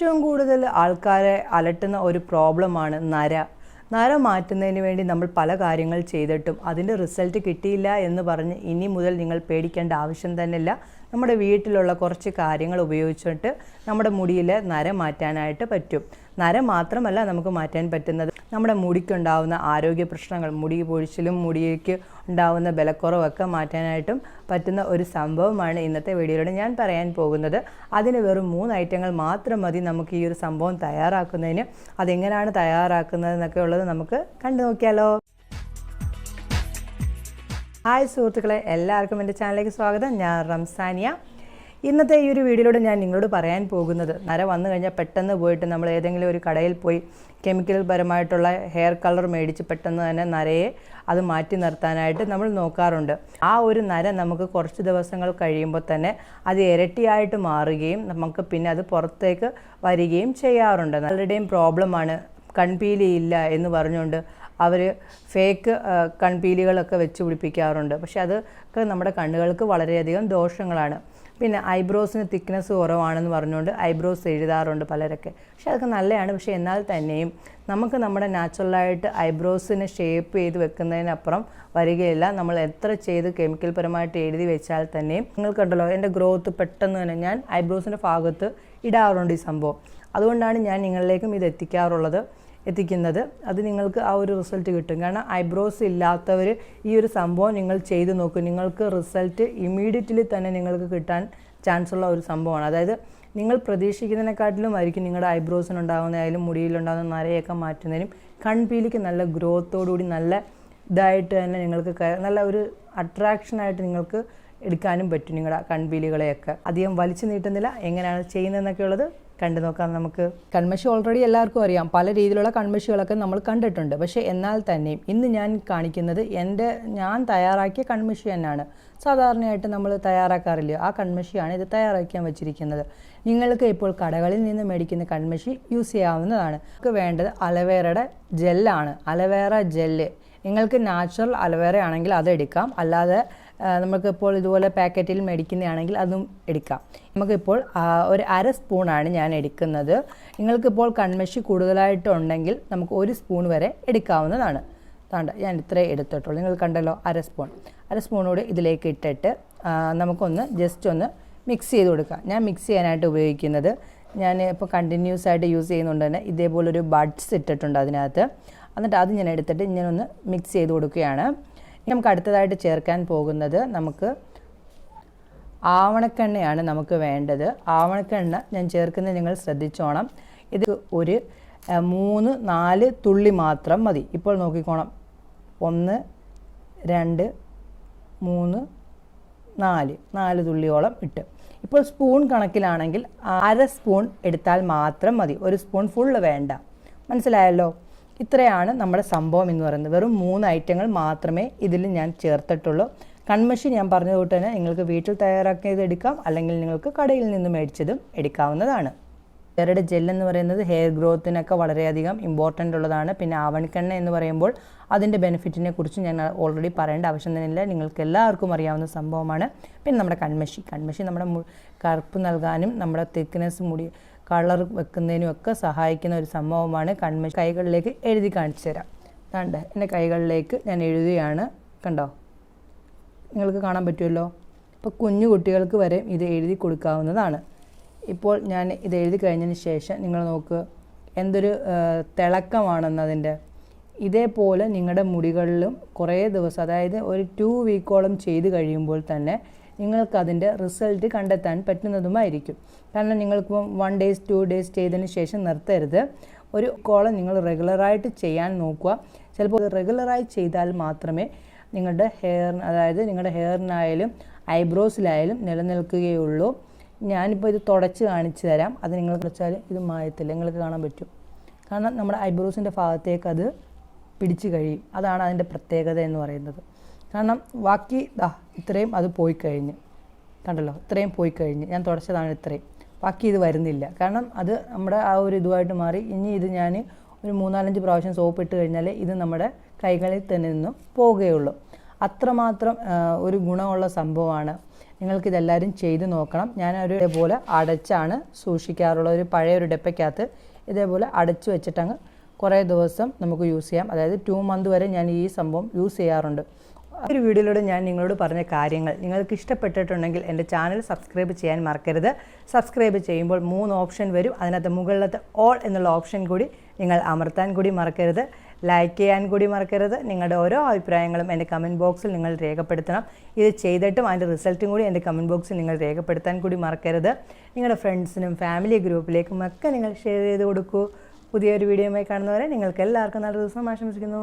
ഏറ്റവും കൂടുതൽ ആൾക്കാരെ അലട്ടുന്ന ഒരു പ്രോബ്ലമാണ് നര. നര മാറ്റുന്നതിന് വേണ്ടി നമ്മൾ പല കാര്യങ്ങൾ ചെയ്തിട്ടും അതിന്റെ റിസൾട്ട് കിട്ടിയില്ല എന്ന് പറഞ്ഞ് ഇനി മുതൽ നിങ്ങൾ പേടിക്കേണ്ട ആവശ്യം തന്നെയില്ല. നമ്മുടെ വീട്ടിലുള്ള കുറച്ച് കാര്യങ്ങൾ ഉപയോഗിച്ചിട്ട് നമ്മുടെ മുടിയിൽ നര മാറ്റാനായിട്ട് പറ്റും. നര മാത്രമല്ല നമുക്ക് മാറ്റാൻ പറ്റുന്നത്. നമ്മുടെ മുടിക്കുണ്ടാവുന്ന ആരോഗ്യ പ്രശ്നങ്ങൾ മുടി പൊഴിച്ചിലും മുടിക്ക് ഉണ്ടാവുന്ന ബലക്കുറവൊക്കെ മാറ്റാനായിട്ടും പറ്റുന്ന ഒരു സംഭവമാണ് ഇന്നത്തെ വീഡിയോയിലൂടെ ഞാൻ പറയാൻ പോകുന്നത്. അതിന് വെറും മൂന്ന് ഐറ്റങ്ങൾ മാത്രം മതി നമുക്ക് ഈ ഒരു സംഭവം തയ്യാറാക്കുന്നതിന്. അതെങ്ങനെയാണ് തയ്യാറാക്കുന്നത് എന്നൊക്കെ ഉള്ളത് നമുക്ക് കണ്ടു നോക്കിയാലോ. ഹായ് സുഹൃത്തുക്കളെ എല്ലാവർക്കും എന്റെ ചാനലിലേക്ക് സ്വാഗതം. ഞാൻ റംസാനിയ. ഇന്നത്തെ ഈ ഒരു വീഡിയോയിലൂടെ ഞാൻ നിങ്ങളോട് പറയാൻ പോകുന്നത് നര വന്നു കഴിഞ്ഞാൽ പെട്ടെന്ന് പോയിട്ട് നമ്മൾ ഏതെങ്കിലും ഒരു കടയിൽ പോയി കെമിക്കൽ പരമായിട്ടുള്ള ഹെയർ കളർ മേടിച്ച് പെട്ടെന്ന് തന്നെ നരയെ അത് മാറ്റി നിർത്താനായിട്ട് നമ്മൾ നോക്കാറുണ്ട്. ആ ഒരു നര നമുക്ക് കുറച്ച് ദിവസങ്ങൾ കഴിയുമ്പോൾ തന്നെ അത് ഇരട്ടിയായിട്ട് മാറുകയും നമുക്ക് പിന്നെ അത് പുറത്തേക്ക് വരികയും ചെയ്യാറുണ്ട്. പലരുടെയും പ്രോബ്ലമാണ് കൺപീലിയില്ല എന്ന് പറഞ്ഞുകൊണ്ട് അവർ ഫേക്ക് കൺപീലികളൊക്കെ വെച്ച് പിടിപ്പിക്കാറുണ്ട്. പക്ഷെ അതൊക്കെ നമ്മുടെ കണ്ണുകൾക്ക് വളരെയധികം ദോഷങ്ങളാണ്. പിന്നെ ഐബ്രോസിന് തിക്നെസ് കുറവാണെന്ന് പറഞ്ഞുകൊണ്ട് ഐബ്രോസ് എഴുതാറുണ്ട് പലരൊക്കെ. പക്ഷെ അതൊക്കെ നല്ലതാണ് പക്ഷേ എന്നാൽ തന്നെയും നമുക്ക് നമ്മുടെ നാച്ചുറലായിട്ട് ഐബ്രോസിനെ ഷേപ്പ് ചെയ്ത് വെക്കുന്നതിനപ്പുറം വരികയില്ല. നമ്മൾ എത്ര ചെയ്ത് കെമിക്കൽ പരമായിട്ട് എഴുതി വെച്ചാൽ തന്നെയും നിങ്ങൾക്കുണ്ടല്ലോ എന്റെ ഗ്രോത്ത് പെട്ടെന്ന് തന്നെ ഞാൻ ഐബ്രോസിന്റെ ഭാഗത്ത് ഇടാറുണ്ട് ഈ സംഭവം. അതുകൊണ്ടാണ് ഞാൻ നിങ്ങളിലേക്കും ഇത് എത്തിക്കാറുള്ളത്. എത്തിക്കുന്നത്. അത് നിങ്ങൾക്ക് ആ ഒരു റിസൾട്ട് കിട്ടും. കാരണം ഐബ്രോസ് ഇല്ലാത്തവർ ഈ ഒരു സംഭവം നിങ്ങൾ ചെയ്ത് നോക്കും. നിങ്ങൾക്ക് റിസൾട്ട് ഇമ്മീഡിയറ്റ്ലി തന്നെ നിങ്ങൾക്ക് കിട്ടാൻ ചാൻസ് ഉള്ള ഒരു സംഭവമാണ്. അതായത് നിങ്ങൾ പ്രതീക്ഷിക്കുന്നതിനെക്കാട്ടിലും ആയിരിക്കും നിങ്ങളുടെ ഐബ്രോസിനുണ്ടാകുന്നതായാലും മുടിയിലുണ്ടാകുന്ന നരയൊക്കെ മാറ്റുന്നതിനും കൺപീലിക്ക് നല്ല ഗ്രോത്തോടുകൂടി നല്ല ഇതായിട്ട് തന്നെ നിങ്ങൾക്ക് നല്ല ഒരു അട്രാക്ഷനായിട്ട് നിങ്ങൾക്ക് എടുക്കാനും പറ്റും നിങ്ങളുടെ കൺപീലികളെയൊക്കെ. അധികം വലിച്ചു നീട്ടുന്നില്ല. എങ്ങനെയാണ് ചെയ്യുന്നതെന്നൊക്കെ ഉള്ളത് കണ്ടു നോക്കാം നമുക്ക്. കൺമഷി ഓൾറെഡി എല്ലാവർക്കും അറിയാം. പല രീതിയിലുള്ള കൺമഷികളൊക്കെ നമ്മൾ കണ്ടിട്ടുണ്ട്. പക്ഷേ എന്നാൽ തന്നെയും ഇന്ന് ഞാൻ കാണിക്കുന്നത് എന്റെ ഞാൻ തയ്യാറാക്കിയ കൺമഷി തന്നെയാണ്. സാധാരണയായിട്ട് നമ്മൾ തയ്യാറാക്കാറില്ല? ആ കൺമഷിയാണ് ഇത് തയ്യാറാക്കാൻ വെച്ചിരിക്കുന്നത്. നിങ്ങൾക്ക് ഇപ്പോൾ കടകളിൽ നിന്ന് മേടിക്കുന്ന കൺമഷി യൂസ് ചെയ്യാവുന്നതാണ്. നമുക്ക് വേണ്ടത് അലവേറയുടെ ജെല്ലാണ് അലവേറ ജെല്ല് നിങ്ങൾക്ക് നാച്ചുറൽ അലവേറ ആണെങ്കിൽ അത് എടുക്കാം. അല്ലാതെ നമുക്കിപ്പോൾ ഇതുപോലെ പാക്കറ്റിൽ മേടിക്കുന്നതാണെങ്കിൽ അതും എടുക്കാം. നമുക്കിപ്പോൾ ഒരു അര സ്പൂണാണ് ഞാൻ എടുക്കുന്നത്. നിങ്ങൾക്കിപ്പോൾ കൺമഷി കൂടുതലായിട്ടുണ്ടെങ്കിൽ നമുക്ക് ഒരു സ്പൂൺ വരെ എടുക്കാവുന്നതാണ്. താണ്ട ഞാൻ ഇത്രേ എടുത്തിട്ടുള്ളൂ. നിങ്ങൾ കണ്ടല്ലോ അര സ്പൂൺ. അര സ്പൂണോട് ഇതിലേക്ക് ഇട്ടിട്ട് നമുക്കൊന്ന് ജസ്റ്റ് ഒന്ന് മിക്സ് ചെയ്ത് കൊടുക്കാം. ഞാൻ മിക്സ് ചെയ്യാനായിട്ട് ഉപയോഗിക്കുന്നത് ഞാൻ ഇപ്പോൾ കണ്ടിന്യൂസ് ആയിട്ട് യൂസ് ചെയ്യുന്നുണ്ട് തന്നെ ഇതേപോലൊരു ബഡ്സ് ഇട്ടിട്ടുണ്ട് അതിനകത്ത്. എന്നിട്ട് അത് ഞാൻ എടുത്തിട്ട് ഇങ്ങനെ ഒന്ന് മിക്സ് ചെയ്ത് കൊടുക്കുകയാണ്. നമുക്ക് അടുത്തതായിട്ട് ചേർക്കാൻ പോകുന്നത് നമുക്ക് ആവണക്കെണ്ണയാണ് നമുക്ക് വേണ്ടത്. ആവണക്കെണ്ണ ഞാൻ ചേർക്കുന്നത് നിങ്ങൾ ശ്രദ്ധിച്ചോണം. ഇത് ഒരു മൂന്ന് നാല് തുള്ളി മാത്രം മതി. ഇപ്പോൾ നോക്കിക്കോണം. ഒന്ന് രണ്ട് മൂന്ന് നാല്. നാല് തുള്ളിയോളം ഇട്ട്. ഇപ്പോൾ സ്പൂൺ കണക്കിലാണെങ്കിൽ അര സ്പൂൺ എടുത്താൽ മാത്രം മതി. ഒരു സ്പൂൺ ഫുള്ള് വേണ്ട. മനസ്സിലായല്ലോ? ഇത്രയാണ് നമ്മുടെ സംഭവം എന്ന് പറയുന്നത്. വെറും മൂന്ന് ഐറ്റങ്ങൾ മാത്രമേ ഇതിൽ ഞാൻ ചേർത്തിട്ടുള്ളൂ. കൺമഷി ഞാൻ പറഞ്ഞ തൊട്ട് തന്നെ നിങ്ങൾക്ക് വീട്ടിൽ തയ്യാറാക്കിയത് എടുക്കാം അല്ലെങ്കിൽ നിങ്ങൾക്ക് കടയിൽ നിന്ന് മേടിച്ചതും എടുക്കാവുന്നതാണ്. ഹെയറുടെ ജെൽ എന്ന് പറയുന്നത് ഹെയർ ഗ്രോത്തിനൊക്കെ വളരെയധികം ഇമ്പോർട്ടന്റ് ഉള്ളതാണ്. പിന്നെ ആവണിക്കെണ്ണ എന്ന് പറയുമ്പോൾ അതിന്റെ ബെനിഫിറ്റിനെ കുറിച്ച് ഞാൻ ഓൾറെഡി പറയേണ്ട ആവശ്യം തന്നെയില്ല. നിങ്ങൾക്ക് എല്ലാവർക്കും അറിയാവുന്ന സംഭവമാണ്. പിന്നെ നമ്മുടെ കൺമഷി. കൺമഷി നമ്മുടെ കറുപ്പ് നൽകാനും നമ്മുടെ തിക്നെസ് മുടി കളർ വെക്കുന്നതിനും ഒക്കെ സഹായിക്കുന്ന ഒരു സംഭവമാണ് കൺമഷി കൈകളിലേക്ക് എഴുതി കാണിച്ചു തരാം. കണ്ട് എന്റെ കൈകളിലേക്ക് ഞാൻ എഴുതുകയാണ്. കണ്ടോ? നിങ്ങൾക്ക് കാണാൻ പറ്റുമല്ലോ? ഇപ്പോൾ കുഞ്ഞു കുട്ടികൾക്ക് വരെ ഇത് എഴുതി കൊടുക്കാവുന്നതാണ്. ഇപ്പോൾ ഞാൻ ഇത് എഴുതി കഴിഞ്ഞതിന് ശേഷം നിങ്ങൾ നോക്ക് എന്തൊരു തിളക്കമാണെന്ന് അതിന്റെ ഇതേപോലെ നിങ്ങളുടെ മുടികളിലും കുറേ ദിവസം അതായത് ഒരു ടു വീക്കോളം ചെയ്ത് കഴിയുമ്പോൾ തന്നെ നിങ്ങൾക്ക് അതിന്റെ റിസൾട്ട് കണ്ടെത്താൻ പറ്റുന്നതുമായിരിക്കും. കാരണം നിങ്ങൾക്ക് വൺ ഡേയ്സ് ടു ഡേയ്സ് ചെയ്തതിന് ശേഷം നിർത്തരുത്. ഒരു കോളം നിങ്ങൾ റെഗുലറായിട്ട് ചെയ്യാൻ നോക്കുക. ചിലപ്പോൾ റെഗുലറായി ചെയ്താൽ മാത്രമേ നിങ്ങളുടെ ഹെയർ അതായത് നിങ്ങളുടെ ഹെയറിനായാലും ഐബ്രോസിലായാലും നിലനിൽക്കുകയുള്ളൂ. ഞാനിപ്പോൾ ഇത് തുടച്ച് കാണിച്ചു തരാം. അത് നിങ്ങൾ വെച്ചാൽ ഇത് മായത്തില്ല. നിങ്ങൾക്ക് കാണാൻ പറ്റും. കാരണം നമ്മുടെ ഐബ്രോസിന്റെ ഭാഗത്തേക്ക് അത് പിടിച്ചു കഴിയും. അതാണ് അതിന്റെ പ്രത്യേകത എന്ന് പറയുന്നത്. കാരണം ബാക്കി ദാ ഇത്രയും അത് പോയി കഴിഞ്ഞ്. കണ്ടല്ലോ? ഇത്രയും പോയി കഴിഞ്ഞ്. ഞാൻ തുടച്ചതാണ് ഇത്രയും. ബാക്കി ഇത് വരുന്നില്ല. കാരണം അത് നമ്മുടെ ആ ഒരു ഇതുമായിട്ട് മാറി. ഇനി ഇത് ഞാൻ ഒരു മൂന്നാലഞ്ച് പ്രാവശ്യം സോപ്പ് ഇട്ട് കഴിഞ്ഞാൽ ഇത് നമ്മുടെ കൈകളിൽ തന്നെ നിന്നും പോവുകയുള്ളൂ. അത്രമാത്രം ഒരു ഗുണമുള്ള സംഭവമാണ്. നിങ്ങൾക്കിതെല്ലാവരും ചെയ്ത് നോക്കണം. ഞാൻ ഒരു ഇതേപോലെ അടച്ചാണ് സൂക്ഷിക്കാറുള്ള ഒരു പഴയ ഒരു ഡെപ്പയ്ക്കകത്ത് ഇതേപോലെ അടച്ചു വെച്ചിട്ടങ്ങ് കുറേ ദിവസം നമുക്ക് യൂസ് ചെയ്യാം. അതായത് ടു മന്ത് വരെ ഞാൻ ഈ സംഭവം യൂസ് ചെയ്യാറുണ്ട്. ഒരു വീഡിയോയിലൂടെ ഞാൻ നിങ്ങളോട് പറഞ്ഞ കാര്യങ്ങൾ നിങ്ങൾക്ക് ഇഷ്ടപ്പെട്ടിട്ടുണ്ടെങ്കിൽ എന്റെ ചാനൽ സബ്സ്ക്രൈബ് ചെയ്യാൻ മറക്കരുത്. സബ്സ്ക്രൈബ് ചെയ്യുമ്പോൾ മൂന്ന് ഓപ്ഷൻ വരും. അതിനകത്ത് മുകളിലത്തെ ഓൾ എന്നുള്ള ഓപ്ഷൻ കൂടി നിങ്ങൾ അമർത്താൻ കൂടി മറക്കരുത്. ലൈക്ക് ചെയ്യാൻ കൂടി മറക്കരുത്. നിങ്ങളുടെ ഓരോ അഭിപ്രായങ്ങളും എന്റെ കമന്റ് ബോക്സിൽ നിങ്ങൾ രേഖപ്പെടുത്തണം. ഇത് ചെയ്തിട്ടും അതിന്റെ റിസൾട്ടും കൂടി എന്റെ കമന്റ് ബോക്സിൽ നിങ്ങൾ രേഖപ്പെടുത്താൻ കൂടി മറക്കരുത്. നിങ്ങളുടെ ഫ്രണ്ട്സിനും ഫാമിലി ഗ്രൂപ്പിലേക്കും ഒക്കെ നിങ്ങൾ ഷെയർ ചെയ്ത് കൊടുക്കൂ. പുതിയൊരു വീഡിയോയുമായി കാണുന്നവരെ നിങ്ങൾക്ക് എല്ലാവർക്കും നല്ല ദിവസം ആശംസിക്കുന്നു.